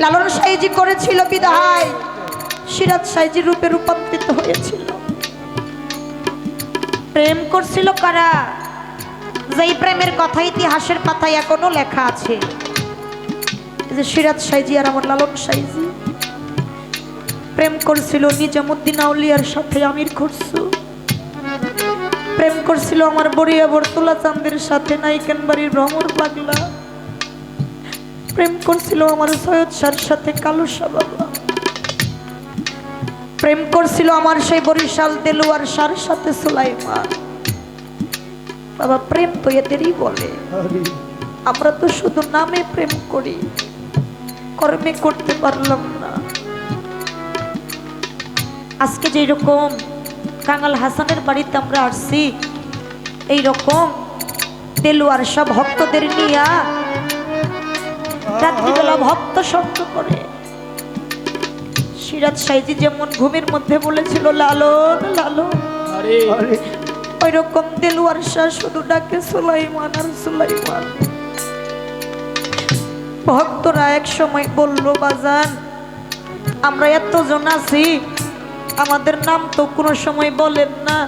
লালন সাইজি করেছিল বিদায়। সিরাজ সাইজি রূপে রূপান্তরিত হয়েছিল। প্রেম করছিল কারা? যেই প্রেমের কথা ইতিহাসের পাতায় এখনও লেখা আছে। যে সিরাজ সাইজি আর আমার লালন সাইজি। প্রেম করছিল নিজামুদ্দিন আউলিয়ার সাথে আমির খুরসু প্রেম করছিল আমার বড়িয়া বর্তুলা চান্দের সাথে নাইকেন বাড়ির ভ্রমর পাগলা। প্রেম করছিল আমার সৈয়দ শাহর সাথে কালু শাহ বাবা প্রেম করছিল আমার সেই বরিশাল দেলুয়ার শাহর সাথে সুলাইমান। বাবা প্রেম তো এদেরই বলে। আমরা তো শুধু নামে প্রেম করি কর্মে করতে পারলাম না। আজকে যেই রকম কাঙাল হাসানের বাড়িতে আমরা আসছি এই রকম তেলুয়ার সব ভক্তদের নিয়া রাত্রিবেলা ভক্ত শব্দ করে। সিরাজ সাইজি যেমন ঘুমের মধ্যে বলেছিল লালন লালন। ওই রকম দেলুয়ার শাহ শুধু ডাকে সুলাইমান আর সুলাইমান। ভক্তরা এক সময় বলল বাজান আমরা এতজন আছি আমাদের নাম তো কোনো সময় বলেন না।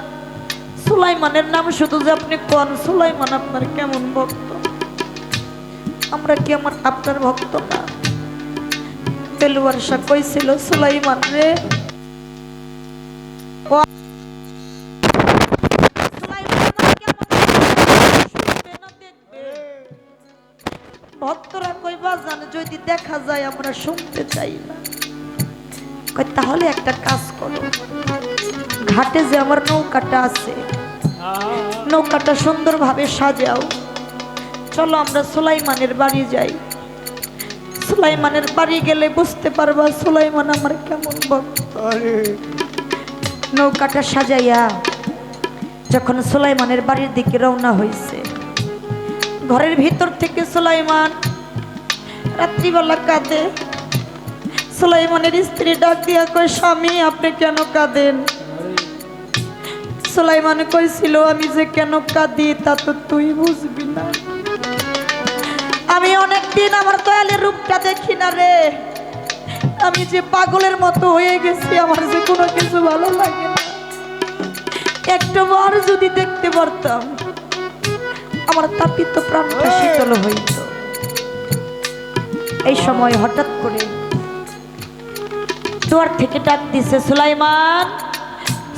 সুলাইমানের নাম শুধু যে আপনি কন সুলাইমান আপনার কেমন ভক্ত আমরা কি আমার আপনার ভক্ত না? তেলুয়ার শাহ কইছিল সুলাইমান রে? ভক্তরা কইবা জানে যদি দেখা যায় আমরা শুনতে চাই না। তাহলে একটা কাজ করো। ঘাটে যে আমার নৌকাটা আছে নৌকাটা সুন্দরভাবে সাজাও। চলো আমরা সুলাইমানের বাড়ি যাই। সুলাইমানের বাড়ি গেলে বুঝতে পারবা সুলাইমান আমার কেমন ভক্ত। নৌকাটা সাজাইয়া যখন সুলাইমানের বাড়ির দিকে রওনা হয়েছে ঘরের ভিতর থেকে সুলাইমান রাত্রিবেলা কাঁদে। সুলাইমানের স্ত্রী ডাক দিয়া কয় স্বামী আপনি কেন কাঁদেন? সুলাইমান কইছিল আমি যে কেন কাঁদি তা তো তুই বুঝবি না। আমি অনেকদিন আমার দয়ালের রূপটা দেখি না রে। আমি যে পাগলের মতো হয়ে গেছি আমার যে কোনো কিছু ভালো লাগে না। একটা বার যদি দেখতে পারতাম আমার তাপিত প্রাণটা শীতল হইত। এই সময় হঠাৎ করে দুয়ার থেকে ডাক দিছে সুলাইমান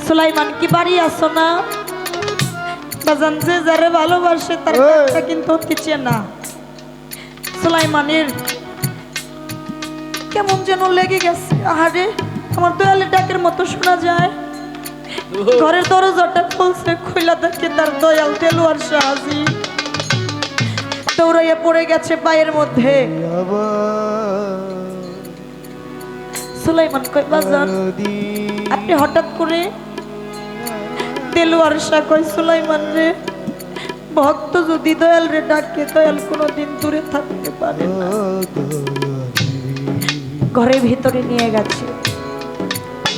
সুলাইমান কি বাড়ি আসো না? বাজান যে যারে ভালোবাসে তার কিন্তু অতি চেনা। সুলাইমানের। কেমন যেন লেগে গেছে। আহারে, আমার দয়ালের ডাকের মতো শোনা যায়। ঘরের দরজাটা খুলছে, খুইলা দেখে তার দয়াল তেলোয়ার সাহাজি দৌড়াইয়া পড়ে গেছে পায়ের মধ্যে। সুলাইমান কই বাজান, আপনি হঠাৎ করে তেলোয়ার শাহ কই সুলাইমান রে ভক্ত যদি দয়াল রে ডাকে, দয়াল কোনোদিন দূরে থাকতে পারে ঘরের ভিতরে নিয়ে গেছে।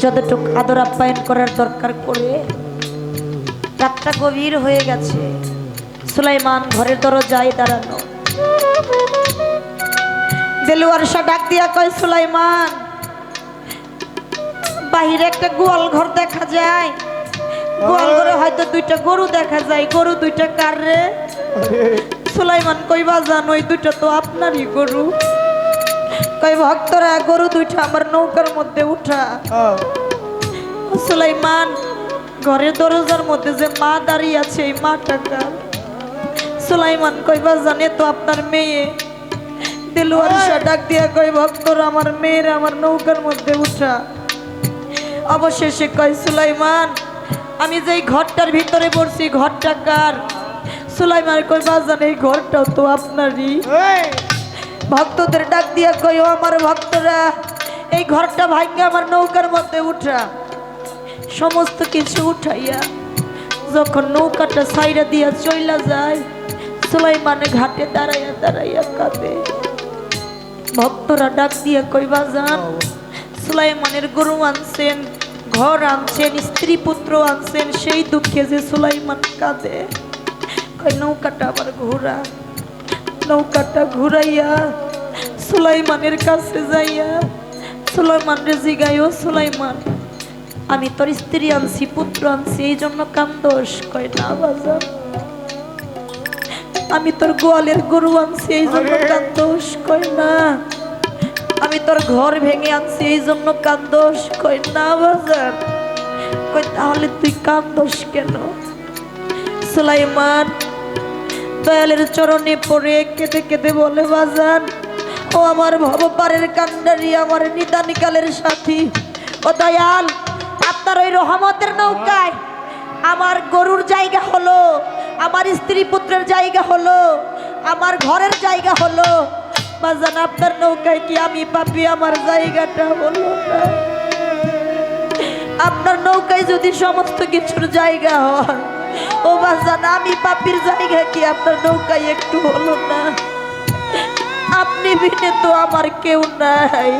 যতটুকু আদর আপ্যায়ন করার দরকার করে রাতটা গভীর হয়ে গেছে। সুলাইমান ঘরের দরজায় দাঁড়ানো। দেলুয়ার শাহ ডাক দিয়া কয়, সুলাইমান, বাহিরে একটা গোয়াল ঘর দেখা যায়। গোয়াল ঘরে হয়তো দুইটা গরু দেখা যায়। গরু দুইটা কার রে? সুলাইমান কইবা জান ওই দুইটা তো আপনারই গরু। কই ভক্তরা গরু দুইটা আমার নৌকার মধ্যে উঠা। সুলাইমান ঘরের দরজার মধ্যে যে মা দাঁড়িয়ে আছে এই মা টাকা সুলাইমান কইবা জানে তো আপনার মেয়ে। দেলুয়ার শাহ ডাক দিয়া কই ভক্তরা আমার মেয়ের আমার নৌকার মধ্যে উঠা। অবশেষে কয় সুলাইমান আমি যেই ঘরটার ভিতরে পড়ছি ঘরটা কার? সুলাইমান কই বাজান এই ঘরটাও তো আপনারই। ভক্তদের ডাক দিয়া কই ও আমার ভক্তরা এই ঘরটা ভাঙ্গে আমার নৌকার মধ্যে উঠা। সমস্ত কিছু উঠাইয়া যখন নৌকাটা সাইরা দিয়া চইলা যায় সুলাইমানে ঘাটে দাঁড়াইয়া দাঁড়াইয়া কাঁদে। ভক্তরা ডাক দিয়া কইবা যান সুলাইমানের গরু আনছেন ঘর আনছেন স্ত্রী পুত্র আনছেন সেই দুঃখে যে সুলাইমান কাঁদে। কই নৌকাটা আবার ঘোরা। নৌকাটা ঘুরাইয়া সুলাইমানের কাছে যাইয়া সুলাইমান রে জিগাইও সুলাইমান আমি তোর স্ত্রী আনছি পুত্র আনছি এই জন্য কান্দোস। কয় না বাজার আমি তোর গোয়ালের গরু আনছি এই জন্য কান্দোস। কয় না আমি তোর ঘর ভেঙে আনছি এই জন্য কান্দোস। কয় না বাজার? কই তাহলে তুই কান্দোস কেন? সুলাইমান, দয়ালের চরণে পড়ে কেঁদে কেঁদে বলে বাজান ও আমার ভবপারের কান্ডারি, আমার নিদানিকালের সাথী। ও দয়াল, আপনার ওই রহমতের নৌকায় আমার গরুর জায়গা হলো, আমার স্ত্রী পুত্রের জায়গা হলো, আমার ঘরের জায়গা হলো। বাজান আপনার নৌকায় কি আমি পাপি? আমার জায়গাটা হলো আপনার নৌকায় যদি সমস্ত কিছুর জায়গা হয়, ও বাজান, আমি পাপির জায়গা কি? আপনার নৌকায় একটু হলো না। আপনি বিনে তো আমার কেউ নাই।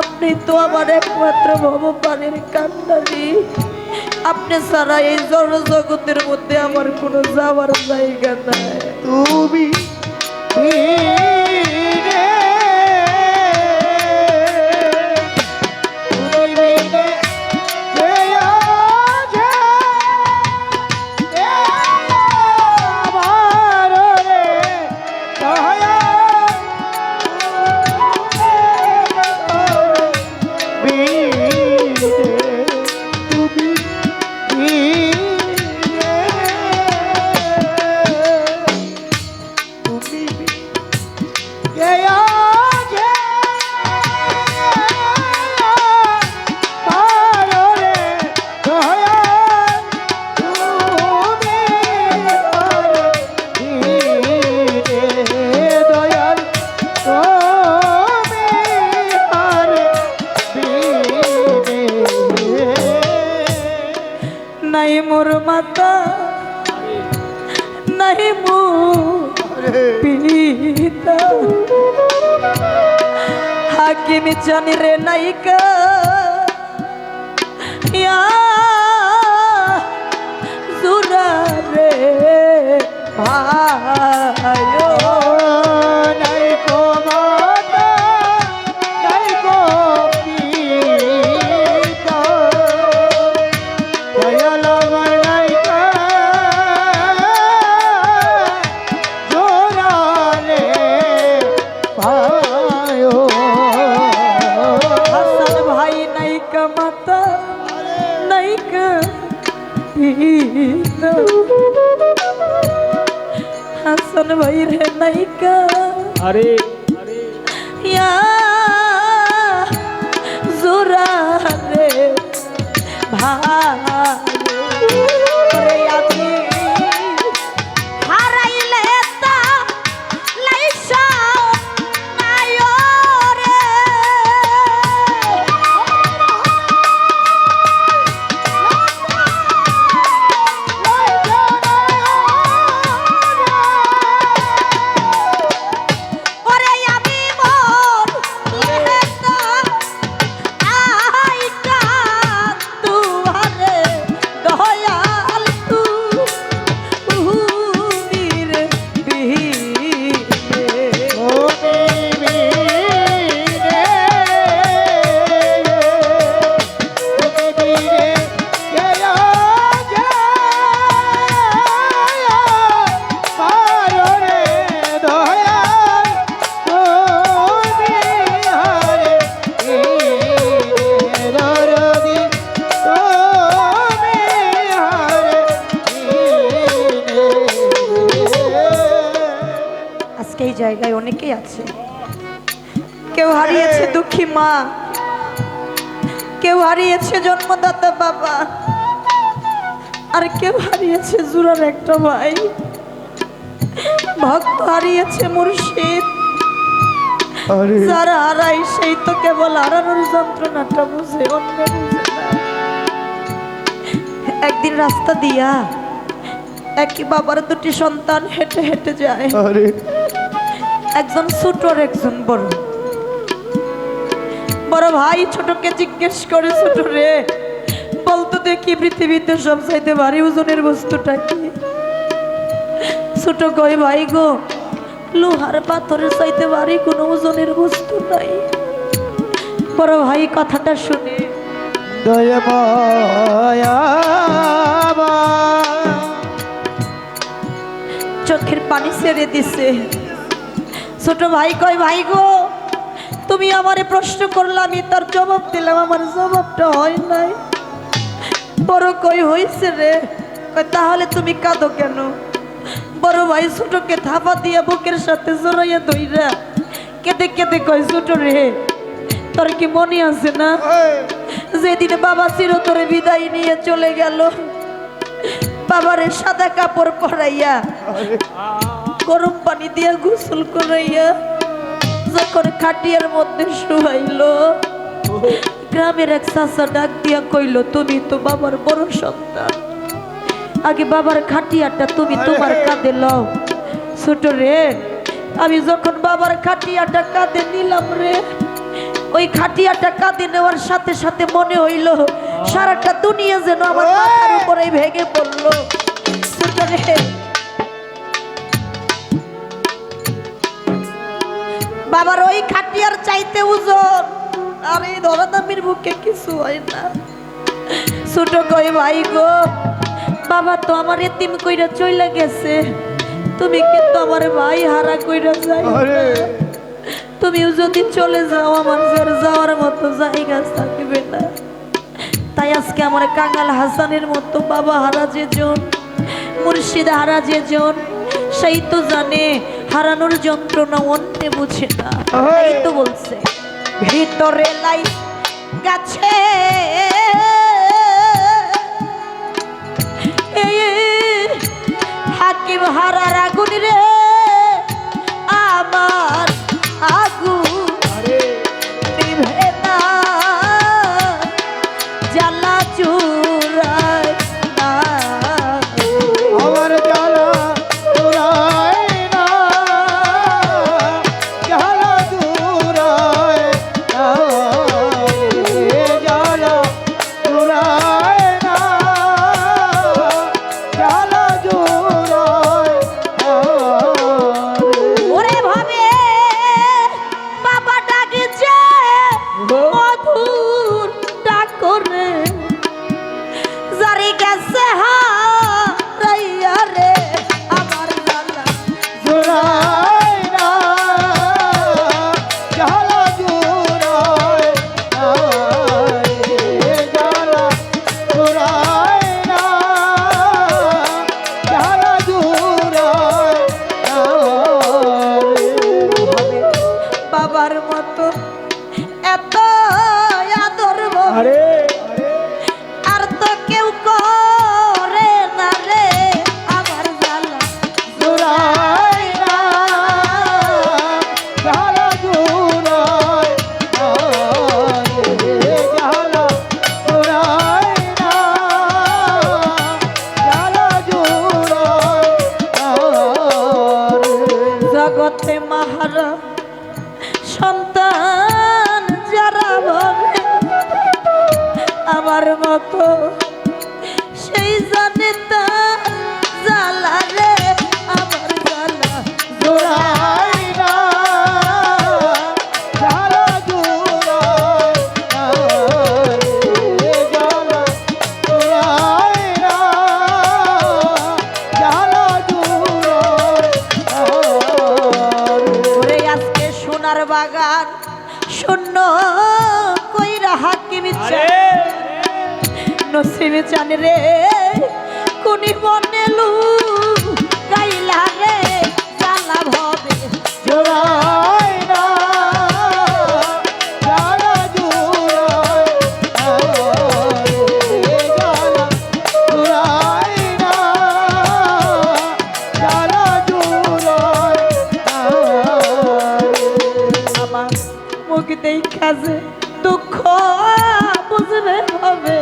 আপনি তো আমার একমাত্র ভগবানের কান্ডারি। আপনি ছাড়া এই জড় জগতের মধ্যে আমার কোনো যাওয়ার জায়গা নাই। তুমি হাকিম জানি রে নাইকা আছে। কেউ হারিয়েছে দুঃখী মা। কেউ হারিয়েছে জন্মদাতা বাবা। আর কেউ হারিয়েছে জুরার একটা ভাই। ভক্ত হারিয়েছে মুর্শিদ। যারা হারাই সেই তো কেবল হারানোর যন্ত্রণাটা বুঝে অন্য বুঝে না। একদিন রাস্তা দিয়া একই বাবার দুটি সন্তান হেঁটে হেঁটে যায়। একজন ছোট আর একজন বড়। বড় ভাই ছোটকে জিজ্ঞেস করে ছোট রে বলতো দেখি পৃথিবীতে সব চাইতে ভারী ওজনের বস্তুটা কি? ছোট কই ভাই গো লোহার পাথরের চাইতে বাড়ি কোনো ওজনের বস্তু নাই। বড় ভাই কথাটা শুনে চোখের পানি ছেড়ে দিছে। ছোট ভাই কয়, ভাই গো, তুমি আমারে প্রশ্ন করলে, আমি তার জবাব দিলাম। আমার জবাবটা হয় নাই। বড় কই হইছে রে। তাহলে তুমি কাঁদো কেন? বড় ভাই ছোটকে থাপা দিয়া বুকের সাথে জড়াইয়া ধইরা কেঁদে কেঁদে কয়, ছোট রে, তোর কি মনে আছে না? যেদিনে বাবা চিরতরে বিদায় নিয়ে চলে গেল, বাবারে সাদা কাপড় পরাইয়া গরম পানি দিয়া গোসল করাইয়া যখন খাটিয়ার মধ্যে শুয়াইল গ্রামের এক চাচা ডাক দিয়া কইল তুমি তো বাবার বড় সন্তান। আগে বাবার খাটিয়াটা তুমি তোমার কাঁধে লও। ছোট রে আমি যখন বাবার খাটিয়াটা কাঁধে নিলাম রে ওই খাটিয়াটা কাঁধে নেওয়ার সাথে সাথে মনে হইল সারাটা দুনিয়া যেন আমার মাথার উপরে ভেঙে পড়ল। ছোট রে বাবার ওই খাটিয়ার চাইতে ওজন। আর এই ধরাদামির বুকে কিছু হয় না। ছোট কই ভাই গো বাবা তো আমার এতিম কইরা চইলা গেছে। তুমি কিন্তু আমার ভাই হারা কইরা যাই তুমিও যদি চলে যাও আমার যাওয়ার মতো জায়গা থাকবে না। তাই আজকে আমার কাঙ্গাল হাসানের মতো বাবা হারা যে জন মুর্শিদ হারা যে জন সেই তো জানে হারানোর যন্ত্রণা অন্যে বুঝে না। তাই তো বলছে ভিতরে লাই গাছে। হাকিম হারার আগুন রে আমার নসিবে জানে রে। কোনি বনেলু গাইলা রে জ্বালা ভবে জোড়ায় না জ্বালা জোড়ায় না রে না আমার মুখ যে দুঃখ বুঝবে হবে।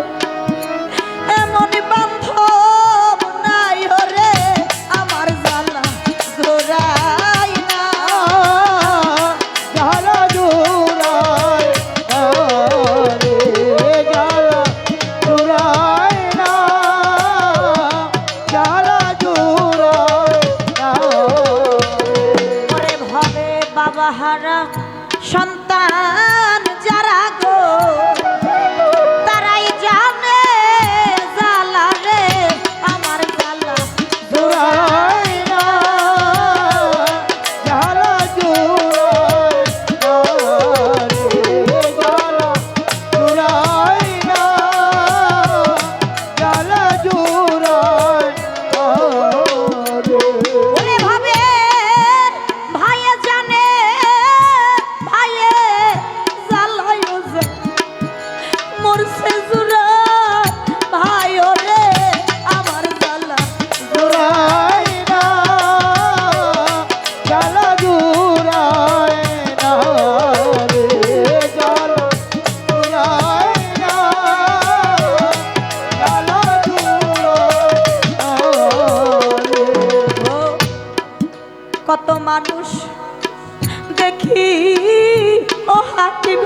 কত মানুষ দেখি ও হাকিম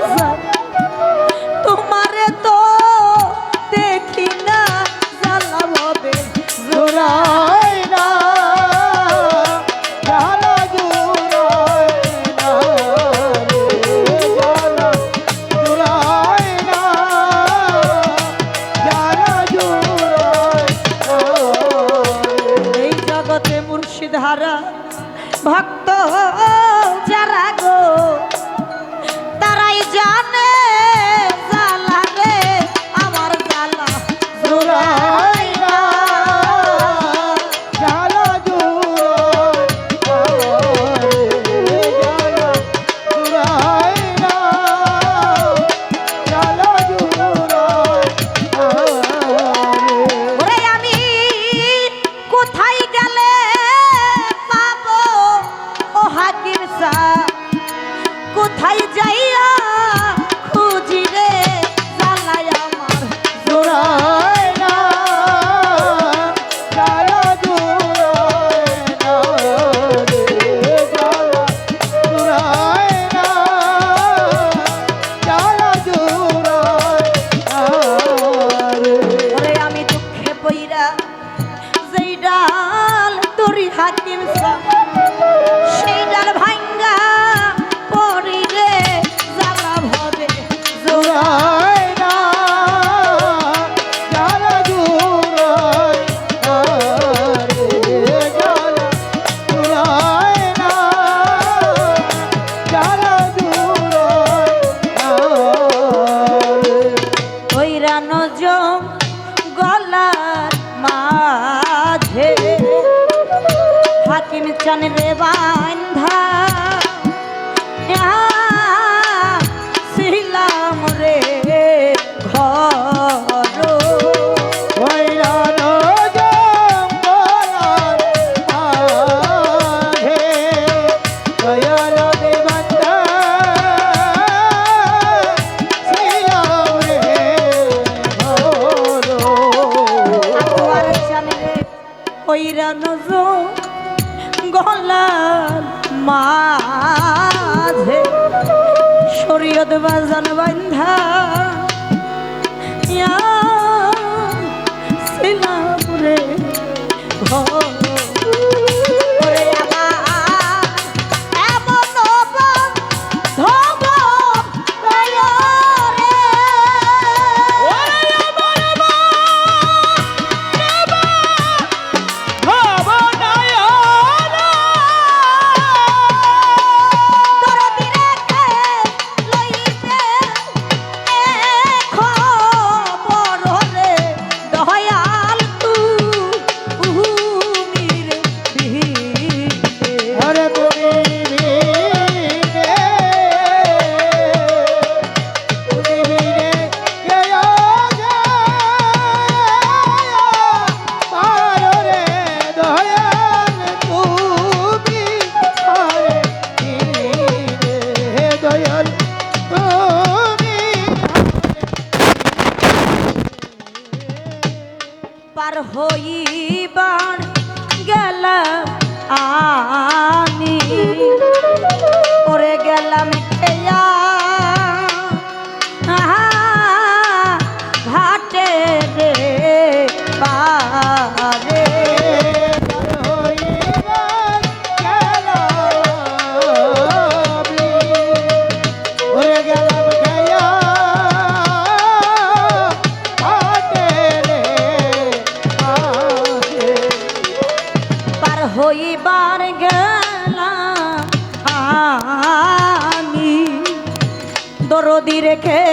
quiere que